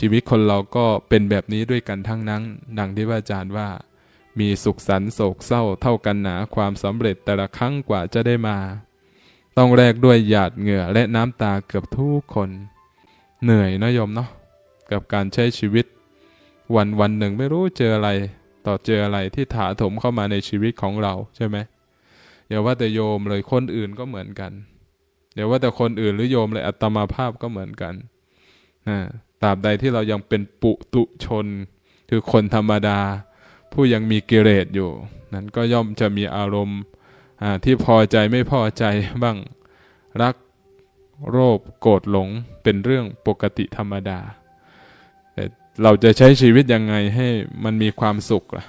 ชีวิตคนเราก็เป็นแบบนี้ด้วยกันทั้งนั้น ดังที่พระอาจารย์ว่า มีสุขสันต์โศกเศร้าเท่ากันหนาความสำเร็จแต่ละครั้งกว่าจะได้มา ต้องแลกด้วยหยาดเหงื่อและน้ำตาเกือบทุกคน เหนื่อยนะโยมเนาะกับการใช้ชีวิต วันวันหนึ่งไม่รู้เจออะไร ต่อเจออะไรที่ถาถมเข้ามาในชีวิตของเราใช่ไหมอย่าว่าแต่โยมเลยคนอื่นก็เหมือนกันอย่าว่าแต่คนอื่นหรือโยมเลยอัตมาภาพก็เหมือนกันนะ ตราบใดที่เรายังเป็นปุตุชน คือคนธรรมดา ผู้ยังมีกิเลสอยู่ นั้นก็ย่อมจะมีอารมณ์ที่พอใจไม่พอใจบ้างรักโรคโกรธหลงเป็นเรื่องปกติธรรมดาแต่เราจะใช้ชีวิตยังไงให้มันมีความสุขล่ะ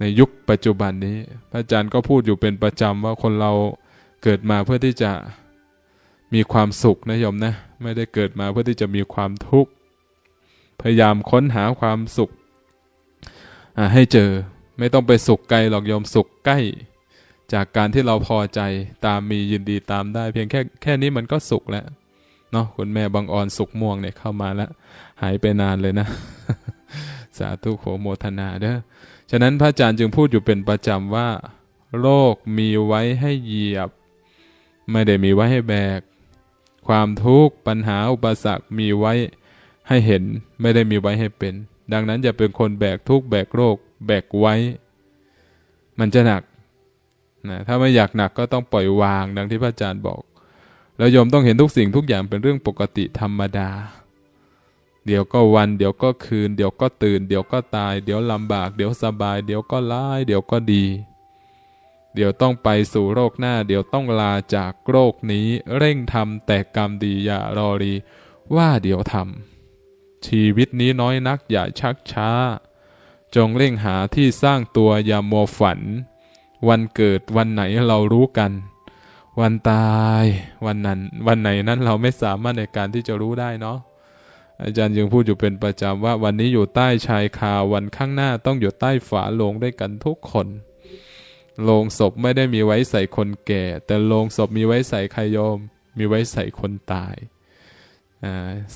ในยุคปัจจุบันนี้ พระอาจารย์ก็พูดอยู่เป็นประจำว่าคนเราเกิดมาเพื่อที่จะ มีความสุขนะโยมนะ ไม่ได้เกิดมาเพื่อที่จะมีความทุกข์ พยายามค้นหาความสุขให้เจอไม่ต้องไปสุขไกลหรอกโยมสุขใกล้ จากการที่เราพอใจตามมียินดีตามได้ เพียงแค่แค่นี้มันก็สุขแล้วเนาะคุณแม่บางออนสุขม่วงเนี่ยเข้ามาแล้ว หายไปนานเลยนะ สาธุโขโมทนาเด้อฉะนั้นพระอาจารย์จึงพูดอยู่เป็นประจำว่า โลกมีไว้ให้เหยียบ ไม่ได้มีไว้ให้แบก ความทุกข์ปัญหาอุปสรรคมีไว้ให้เห็นไม่ได้มีไว้ให้เป็น ดังนั้นจะเป็นคนแบกทุกข์แบกโรค แบกไว้ มันจะหนักนะถ้าไม่อยากหนักก็ต้องปล่อยวางดังที่พระอาจารย์บอก แล้วโยมต้องเห็นทุกสิ่งทุกอย่างเป็นเรื่องปกติธรรมดา เดี๋ยวก็วัน เดี๋ยวก็คืน เดี๋ยวก็ตื่น เดี๋ยวก็ตาย เดี๋ยวลำบาก เดี๋ยวสบาย เดี๋ยวก็ร้าย เดี๋ยวก็ดี เดี๋ยวต้องไปสู่โรคหน้า เดี๋ยวต้องลาจากโรคนี้ เร่งทำแต่กรรมดีอย่ารอรี ว่าเดี๋ยวทำชีวิตนี้น้อยนักอย่าชักช้า จงเร่งหาที่สร้างตัวอย่ามัวฝัน วันเกิดวันไหนเรารู้กัน วันตายวันนั้นวันไหนนั้นเราไม่สามารถในการที่จะรู้ได้เนาะอาจารย์ยังพูดอยู่เป็นประจำว่าวันนี้อยู่ใต้ชายคาวันข้างหน้าต้องอยู่ใต้ฝาโลงด้วยกันทุกคน โลงศพไม่ได้มีไว้ใส่คนแก่ แต่โลงศพมีไว้ใส่ใครโยม มีไว้ใส่คนตาย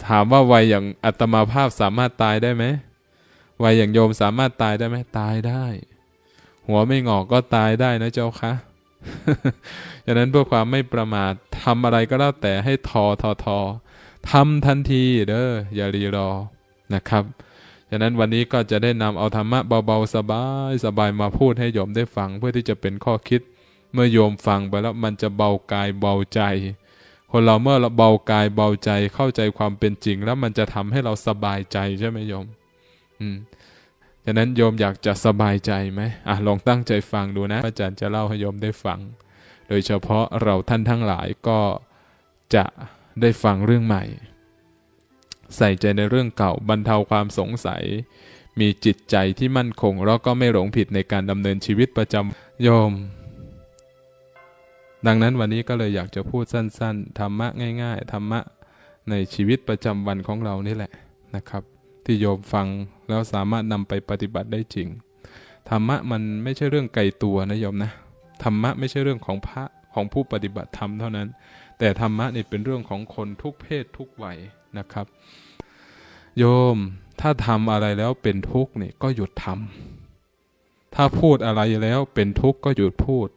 ถามว่าวัยอย่างอัตมาภาพสามารถตายได้ไหมวัยอย่างโยมสามารถตายได้ไหมตายได้ หัวไม่งอกก็ตายได้นะเจ้าคะฉะนั้นเพื่อความไม่ประมาททำอะไรก็แล้วแต่ให้ทอทอทอทำทันทีเด้ออย่ารีรอนะครับ ฉะนั้นวันนี้ก็จะได้นำเอาธรรมะเบาๆ สบายสบายมาพูดให้โยมได้ฟังเพื่อที่จะเป็นข้อคิด เมื่อโยมฟังไปแล้วมันจะเบากายเบาใจ คนเราเมื่อเราเบากายเบาใจเข้าใจความเป็นจริง แล้วมันจะทำให้เราสบายใจใช่ไหมโยม อืมฉะนั้นโยมอยากจะสบายใจไหมอะลองตั้งใจฟังดูนะ อาจารย์จะเล่าให้โยมได้ฟัง โดยเฉพาะเราท่านทั้งหลายก็จะได้ฟังเรื่องใหม่ ใส่ใจในเรื่องเก่าบรรเทาความสงสัย มีจิตใจที่มั่นคง แล้วก็ไม่หลงผิดในการดำเนินชีวิตประจำโยม ดังนั้นวันนี้ก็เลยอยากจะพูดสั้น ๆ ธรรมะง่าย ๆ ธรรมะในชีวิตประจำวันของเรานี่แหละนะครับ ที่โยมฟังแล้วสามารถนำไปปฏิบัติได้จริง ธรรมะมันไม่ใช่เรื่องไกลตัวนะโยมนะธรรมะไม่ใช่เรื่องของพระของผู้ปฏิบัติธรรมเท่านั้น แต่ธรรมะนี่เป็นเรื่องของคนทุกเพศทุกวัย นะครับ โยมถ้าทำอะไรแล้วเป็นทุกข์นี่ก็หยุดทำถ้าพูดอะไรแล้วเป็นทุกข์ก็หยุดพูด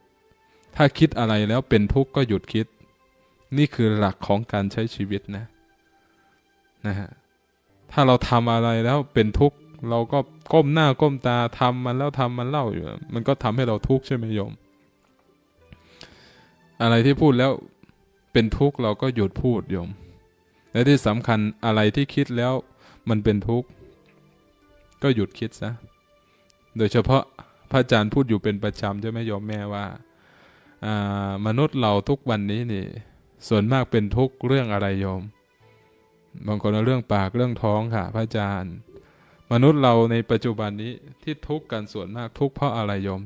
ถ้าคิดอะไรแล้วเป็นทุกข์ก็หยุดคิด นี่คือหลักของการใช้ชีวิตนะนะฮะถ้าเราทำอะไรแล้วเป็นทุกข์เราก็ก้มหน้าก้มตาทำมันแล้วทำมันเล่าอยู่ มันก็ทำให้เราทุกข์ใช่ไหมโยม อะไรที่พูดแล้วเป็นทุกข์เราก็หยุดพูดโยม และที่สำคัญอะไรที่คิดแล้วมันเป็นทุกข์ ก็หยุดคิดซะ โดยเฉพาะพระอาจารย์พูดอยู่เป็นประจำใช่ไหมโยมแม่ว่ามนุษย์เราทุกวันนี้นี่ ส่วนมากเป็นทุกข์เรื่องอะไรโยม บางคนเรื่องปากเรื่องท้องค่ะ พระอาจารย์ มนุษย์เราในปัจจุบันนี้ที่ทุกข์กันส่วนมากทุกข์เพราะอะไรโยม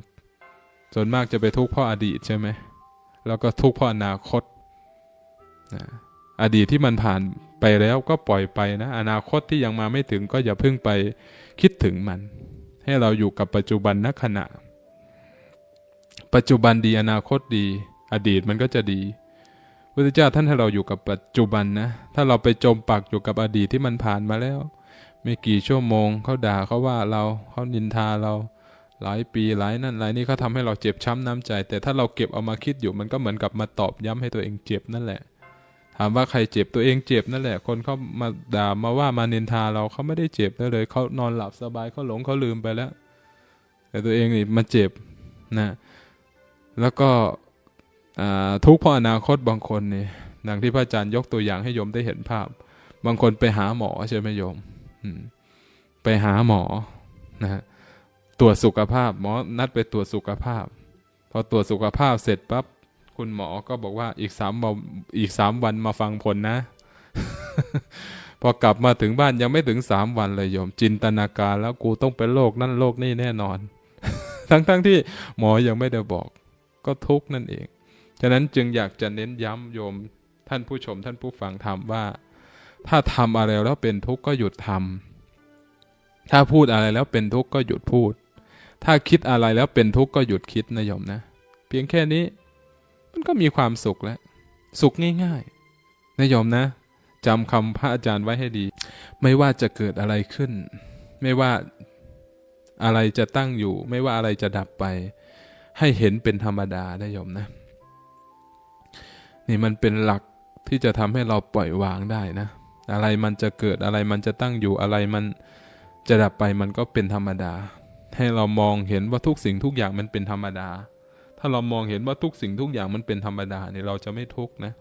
ส่วนมากจะไปทุกข์เพราะอดีตใช่ไหมแล้วก็ทุกข์เพราะอนาคต อดีตที่มันผ่านไปแล้วก็ปล่อยไปนะ อนาคตที่ยังมาไม่ถึงก็อย่าเพิ่งไปคิดถึงมัน ให้เราอยู่กับปัจจุบันนักขณะ ปัจจุบันดีอนาคตดี อดีตมันก็จะดีพุทธเจ้าท่านให้เราอยู่กับปัจจุบันนะ ถ้าเราไปจมปักอยู่กับอดีตที่มันผ่านมาแล้ว ไม่กี่ชั่วโมงเขาด่าเขาว่าเราเขานินทาเราหลายปีหลายนั่นหลายนี่เขาทำให้เราเจ็บช้ำน้ำใจ แต่ถ้าเราเก็บเอามาคิดอยู่มันก็เหมือนกับมาตอบย้ำให้ตัวเองเจ็บนั่นแหละ ถามว่าใครเจ็บตัวเองเจ็บนั่นแหละ คนเขามาด่ามาว่ามาเนินทาเราเขาไม่ได้เจ็บนั่นเลยเขานอนหลับสบายเขาหลงเขาลืมไปแล้ว แต่ตัวเองนี่มาเจ็บนะแล้วก็ทุกข์เพราะอนาคตบางคนนี่ดังที่พระอาจารย์ยกตัวอย่างให้โยมได้เห็นภาพ บางคนไปหาหมอใช่ไหมโยมไปหาหมอนะตรวจสุขภาพ หมอนัดไปตรวจสุขภาพ พอตรวจสุขภาพเสร็จปั๊บ คุณหมอก็บอกว่าอีกสามวันอีกสามวันมาฟังผลนะ พอกลับมาถึงบ้านยังไม่ถึงสามวันเลยโยม จินตนาการแล้วกูต้องเป็นโรคนั่นโรคนี่แน่นอน ทั้งๆทที่หมอยังไม่ได้บอก ก็ทุกนั่นเอง ฉะนั้นจึงอยากจะเน้นย้ำโยมท่านผู้ชมท่านผู้ฟังทำว่า ถ้าทำอะไรแล้วเป็นทุกข์ก็หยุดทำถ้าพูดอะไรแล้วเป็นทุกข์ก็หยุดพูด ถ้าคิดอะไรแล้วเป็นทุกข์ก็หยุดคิดนะโยมนะ เพียงแค่นี้ มันก็มีความสุขแล้ว สุขง่ายๆนะโยมนะจำคำพระอาจารย์ไว้ให้ดี ไม่ว่าจะเกิดอะไรขึ้น ไม่ว่าอะไรจะตั้งอยู่ ไม่ว่าอะไรจะดับไป ให้เห็นเป็นธรรมดาได้โยมนะ นี่มันเป็นหลักที่จะทำให้เราปล่อยวางได้นะ อะไรมันจะเกิดอะไรมันจะตั้งอยู่อะไรมันจะดับไปมันก็เป็นธรรมดา ให้เรามองเห็นว่าทุกสิ่งทุกอย่างมันเป็นธรรมดา ถ้าเรามองเห็นว่าทุกสิ่งทุกอย่างมันเป็นธรรมดาเนี่ยเราจะไม่ทุกข์นะ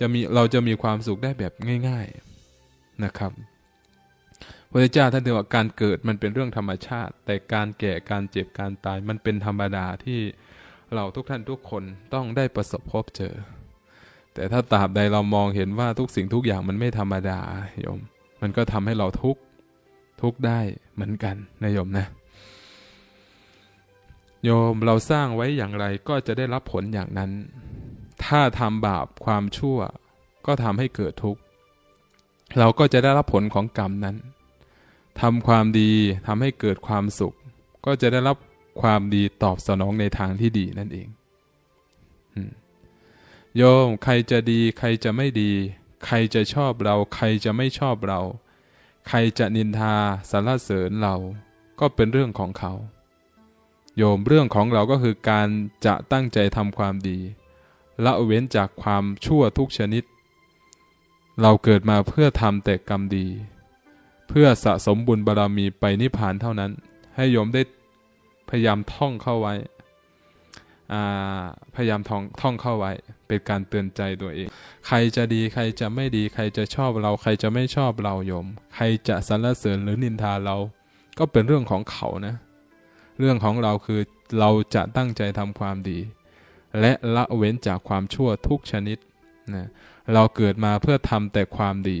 จะมีเราจะมีความสุขได้แบบง่าย ๆนะครับพระเจ้าท่านถือว่าการเกิดมันเป็นเรื่องธรรมชาติ แต่การแก่การเจ็บการตายมันเป็นธรรมดาที่เราทุกท่านทุกคนต้องได้ประสบพบเจอ แต่ถ้าตราบใดเรามองเห็นว่าทุกสิ่งทุกอย่างมันไม่ธรรมดาโยม มันก็ทำให้เราทุกทุกได้เหมือนกันนะโยมนะ โยมเราสร้างไว้อย่างไรก็จะได้รับผลอย่างนั้น ถ้าทำบาปความชั่ว ก็ทำให้เกิดทุกข์ เราก็จะได้รับผลของกรรมนั้นทำความดีทำให้เกิดความสุข ก็จะได้รับความดีตอบสนองในทางที่ดีนั่นเองโยมใครจะดี ใครจะไม่ดี ใครจะชอบเรา ใครจะไม่ชอบเรา ใครจะนินทาสรรเสริญเรา ก็เป็นเรื่องของเขา โยมเรื่องของเราก็คือการจะตั้งใจทำความดีละเว้นจากความชั่วทุกชนิด เราเกิดมาเพื่อทำแต่กรรมดี เพื่อสะสมบุญบารรมีไปนิพพานเท่านั้น ให้โยมได้พยายามท่องเข้าไว้ พยายามท่องท่องเข้าไว้ เป็นการเตือนใจตัวเอง ใครจะดีใครจะไม่ดี ใครจะชอบเรา ใครจะไม่ชอบเราโยม ใครจะสรรเสริญหรือนินทาเรา ก็เป็นเรื่องของเขานะ เรื่องของเราคือเราจะตั้งใจทำความดี และละเว้นจากความชั่วทุกชนิดนะเราเกิดมาเพื่อทำแต่ความดี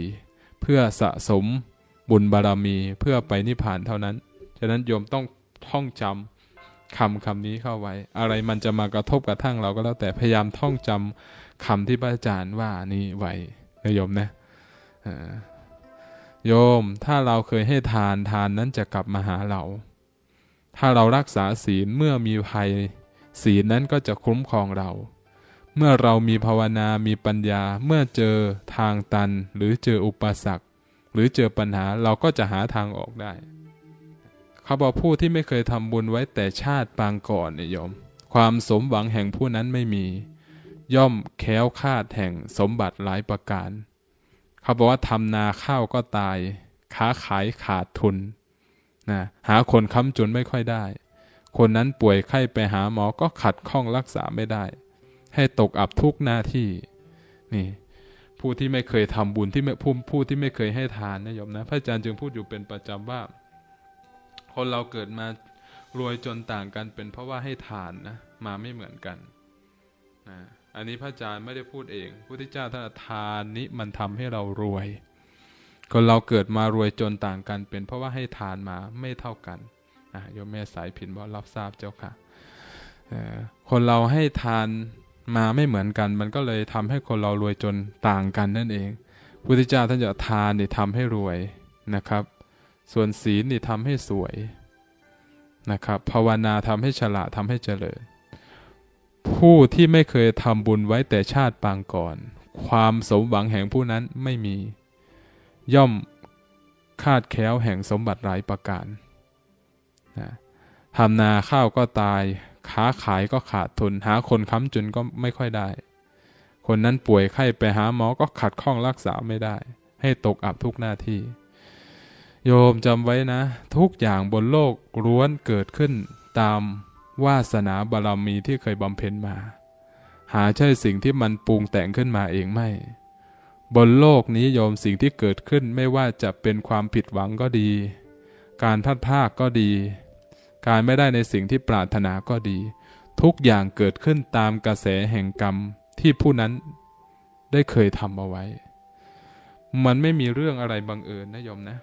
เพื่อสะสมบุญบารรมีเพื่อไปนิพพานเท่านั้น ฉะนั้นโยมต้องท่องจำคำคำนี้เข้าไว้ อะไรมันจะมากระทบกระทั่งเราก็แล้วแต่พยายามท่องจำคำที่พระอาจารย์ว่านี้ไว้นะโยมนะโยมถ้าเราเคยให้ทานทานนั้นจะกลับมาหาเรา ถ้าเรารักษาศีลเมื่อมีภัย ศีลนั้นก็จะคุ้มครองเรา เมื่อเรามีภาวนามีปัญญาเมื่อเจอทางตัน หรือเจออุปสรรค หรือเจอปัญหาเราก็จะหาทางออกได้เขาบอกผู้ที่ไม่เคยทำบุญไว้แต่ชาติปางก่อนเนี่ยโยม ความสมหวังแห่งผู้นั้นไม่มี ย่อมแค้วคาดแห่งสมบัติหลายประการเขาบอกว่าทำนาข้าวก็ตาย ค้าขายขาดทุน นะหาคนค้ำจุนไม่ค่อยได้ คนนั้นป่วยไข้ไปหาหมอก็ขัดข้องรักษาไม่ได้ ให้ตกอับทุกหน้าที่นี่ผู้ที่ไม่เคยทำบุญที่ไม่ผู้ผู้ที่ไม่เคยให้ทานนะโยมนะพระอาจารย์จึงพูดอยู่เป็นประจำว่า คนเราเกิดมารวยจนต่างกันเป็นเพราะว่าให้ทานนะมาไม่เหมือนกันนะอันนี้พระอาจารย์ไม่ได้พูดเองพระพุทธเจ้าท่านทานนี้มันทำให้เรารวย คนเราเกิดมารวยจนต่างกัน เป็นเพราะว่าให้ทานมาไม่เท่ากันโยมแม่สายผินบอกรับทราบเจ้าค่ะคนเราให้ทานมาไม่เหมือนกัน มันก็เลยทำให้คนเรารวยจนต่างกันนั่นเองพุทธเจ้าท่านจะทานนี่ทำให้รวยนะครับ ส่วนศีลนี่ทำให้สวยนะครับภาวนาทำให้ฉลาดทำให้เจริญ ผู้ที่ไม่เคยทำบุญไว้แต่ชาติปางก่อน ความสมหวังแห่งผู้นั้นไม่มี ย่อมคาดแค้วแห่งสมบัติหลายประการนะทำนาข้าวก็ตาย ค้าขายก็ขาดทุน หาคนค้ำจุนก็ไม่ค่อยได้ คนนั้นป่วยไข้ไปหาหมอก็ขัดข้องรักษาไม่ได้ ให้ตกอับทุกหน้าที่ โยมจำไว้นะ ทุกอย่างบนโลกล้วนเกิดขึ้นตามวาสนาบารมีที่เคยบำเพ็ญมา หาใช่สิ่งที่มันปรุงแต่งขึ้นมาเองไม่ บนโลกนี้โยมสิ่งที่เกิดขึ้นไม่ว่าจะเป็นความผิดหวังก็ดี การทัดทากก็ดี การไม่ได้ในสิ่งที่ปรารถนาก็ดี ทุกอย่างเกิดขึ้นตามกระแสแห่งกรรมที่ผู้นั้นได้เคยทำเอาไว้ มันไม่มีเรื่องอะไรบังเอิญนะโยมนะ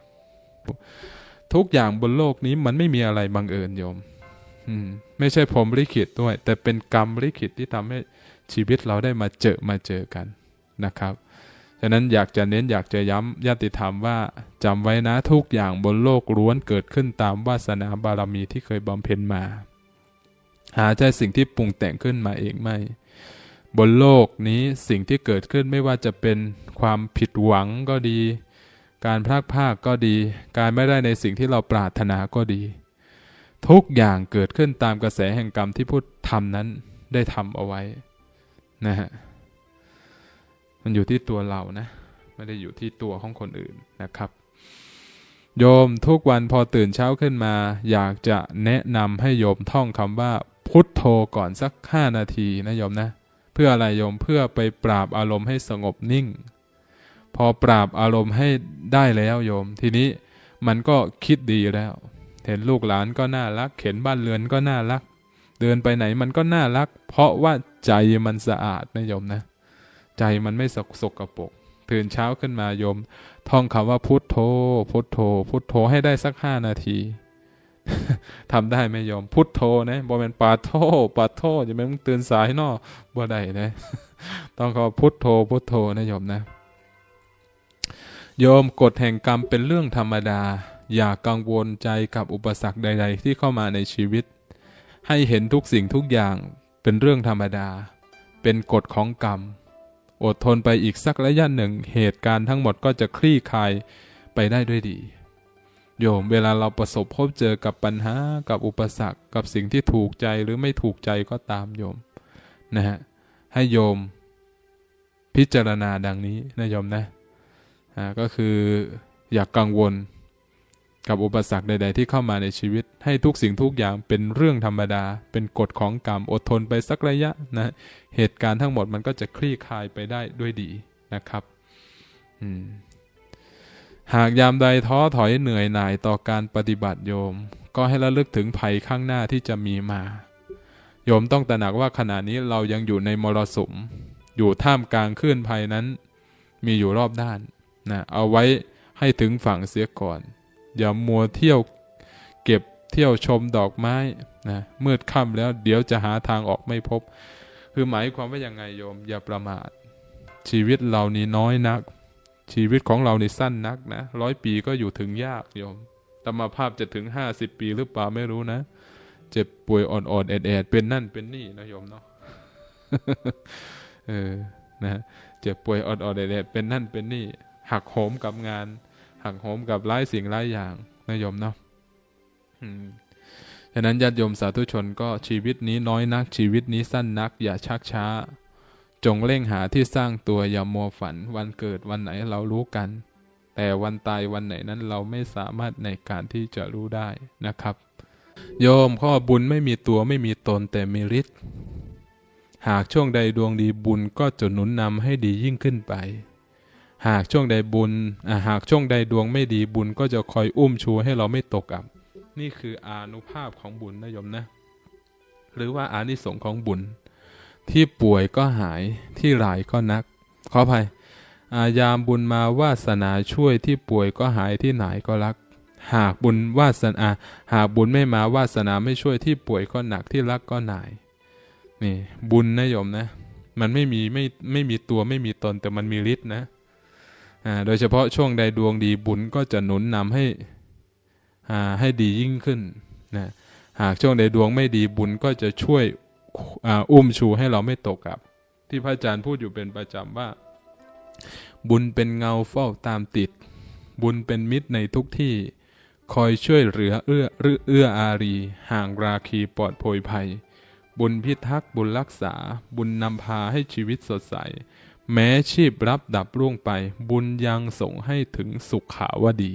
ทุกอย่างบนโลกนี้มันไม่มีอะไรบังเอิญโยมไม่ใช่พรหมลิขิตด้วย แต่เป็นกรรมลิขิตที่ทำให้ชีวิตเราได้มาเจอมาเจอกันนะครับ ฉะนั้นอยากจะเน้นอยากจะย้ำญาติธรรมว่าจำไว้นะทุกอย่างบนโลกล้วนเกิดขึ้นตามวาสนาบารมีที่เคยบำเพ็ญมา หาใช่สิ่งที่ปรุงแต่งขึ้นมาเองไม่ บนโลกนี้สิ่งที่เกิดขึ้นไม่ว่าจะเป็นความผิดหวังก็ดี การพลากพลากก็ดี การไม่ได้ในสิ่งที่เราปรารถนาก็ดี ทุกอย่างเกิดขึ้นตามกระแสแห่งกรรมที่พุทธทำนั้นได้ทำเอาไว้นะฮะ มันอยู่ที่ตัวเรานะ ไม่ได้อยู่ที่ตัวของคนอื่นนะครับ โยมทุกวันพอตื่นเช้าขึ้นมา อยากจะแนะนำให้โยมท่องคำว่าพุทโธก่อนสักห้านาทีนะโยมนะ เพื่ออะไรโยมเพื่อไปปราบอารมณ์ให้สงบนิ่ง พอปราบอารมณ์ให้ได้แล้วโยม ทีนี้มันก็คิดดีแล้ว เห็นลูกหลานก็น่ารักเห็นบ้านเรือนก็น่ารัก เดินไปไหนมันก็น่ารัก เพราะว่าใจมันสะอาดนะโยมนะ ใจมันไม่สกสกรปรกตื่นเช้าขึ้นมาโยม ท่องคำว่าพุทโธ พุทโธ พุทโธให้ได้สักห้านาทีทำได้ไหมโยม พุทโธนะบ่เป็นปาโทปาโทจะไม่ต้องตื่นสายนอบ่ได้นะ ต้องคำว่าพุทโธ พุทโธนะโยมนะ โยมกฎแห่งกรรมเป็นเรื่องธรรมดา อย่ากังวลใจกับอุปสรรคใด ๆ ที่เข้ามาในชีวิต ให้เห็นทุกสิ่งทุกอย่างเป็นเรื่องธรรมดา เป็นกฎของกรรม อดทนไปอีกสักระยะหนึ่ง เหตุการณ์ทั้งหมดก็จะคลี่คลายไปได้ด้วยดี โยมเวลาเราประสบพบเจอกับปัญหากับอุปสรรค กับสิ่งที่ถูกใจหรือไม่ถูกใจก็ตามโยมนะฮะให้โยมพิจารณาดังนี้นะโยมนะก็คืออย่ากกังวล กับอุปสรรคใด ๆ ที่เข้ามาในชีวิต ให้ทุกสิ่งทุกอย่างเป็นเรื่องธรรมดา เป็นกฎของกรรมอดทนไปสักระยะนะเหตุการณ์ทั้งหมดมันก็จะคลี่คลายไปได้ด้วยดีนะครับหากยามใดท้อถอยเหนื่อยหน่ายต่อการปฏิบัติโยม ก็ให้ระลึกถึงภัยข้างหน้าที่จะมีมา โยมต้องตระหนักว่าขณะนี้เรายังอยู่ในมรสุม อยู่ท่ามกลางคลื่นภัยนั้น มีอยู่รอบด้านนะเอาไว้ให้ถึงฝั่งเสียก่อน อย่ามัวเที่ยวเก็บเที่ยวชมดอกไม้นะมืดค่ำแล้วเดี๋ยวจะหาทางออกไม่พบ คือหมายความว่ายังไงโยม อย่าประมาท ชีวิตเรานี่น้อยนัก ชีวิตของเรานี่สั้นนักนะร้อยปีก็อยู่ถึงยากโยมตมาภาพจะถึงห้าสิบปีหรือเปล่าไม่รู้นะ เจ็บป่วยอ่อนๆแอดๆเป็นนั่นเป็นนี่นะโยมเนาะเออนะเจ็บป่วยอ่อนๆแอดๆเป็นนั่นเป็นนี่ หักโหมกับงาน หักโหมกับหลายสิ่งหลายอย่างนะโยมเนาะอืมฉะนั้นญาติโยมสาธุชนก็ชีวิตนี้น้อยนักชีวิตนี้สั้นนัก อย่าชักช้า จงเร่งหาที่สร้างตัวอย่ามัวฝัน วันเกิดวันไหนเรารู้กัน แต่วันตายวันไหนนั้นเราไม่สามารถในการที่จะรู้ได้นะครับ โยมข้อบุญไม่มีตัวไม่มีตนแต่มีฤทธิ์หากช่วงใดดวงดีบุญก็จะหนุนนำให้ดียิ่งขึ้นไป หากช่วงใดบุญหากช่วงใดดวงไม่ดีบุญก็จะคอยอุ้มชูให้เราไม่ตกอับ นี่คืออานุภาพของบุญนะโยมนะ หรือว่าอานิสงส์ของบุญ ที่ป่วยก็หายที่หลายก็นัก ขออภัย อายามบุญมาวาสนาช่วยที่ป่วยก็หายที่ไหนก็รัก หากบุญวาสนาหากบุญไม่มาวาสนาไม่ช่วยที่ป่วยก็หนักที่รักก็หนายนี่บุญนะโยมนะ มันไม่มีไม่ไม่มีตัวไม่มีตนแต่มันมีฤทธิ์นะ โดยเฉพาะช่วงใดดวงดีบุญก็จะหนุนนำให้ให้ดียิ่งขึ้นนะหากช่วงใดดวงไม่ดีบุญก็จะช่วยอุ้มชูให้เราไม่ตกกับ ที่พระอาจารย์พูดอยู่เป็นประจำว่า บุญเป็นเงาเฝ้าตามติด บุญเป็นมิตรในทุกที่คอยช่วยเหลือเอื้อเอื้ออารี ห่างราคีปลอดโพยภัย บุญพิทักษ์บุญรักษา บุญนำพาให้ชีวิตสดใส แม้ชีพรับดับร่วงไป บุญยังส่งให้ถึงสุขขาวดี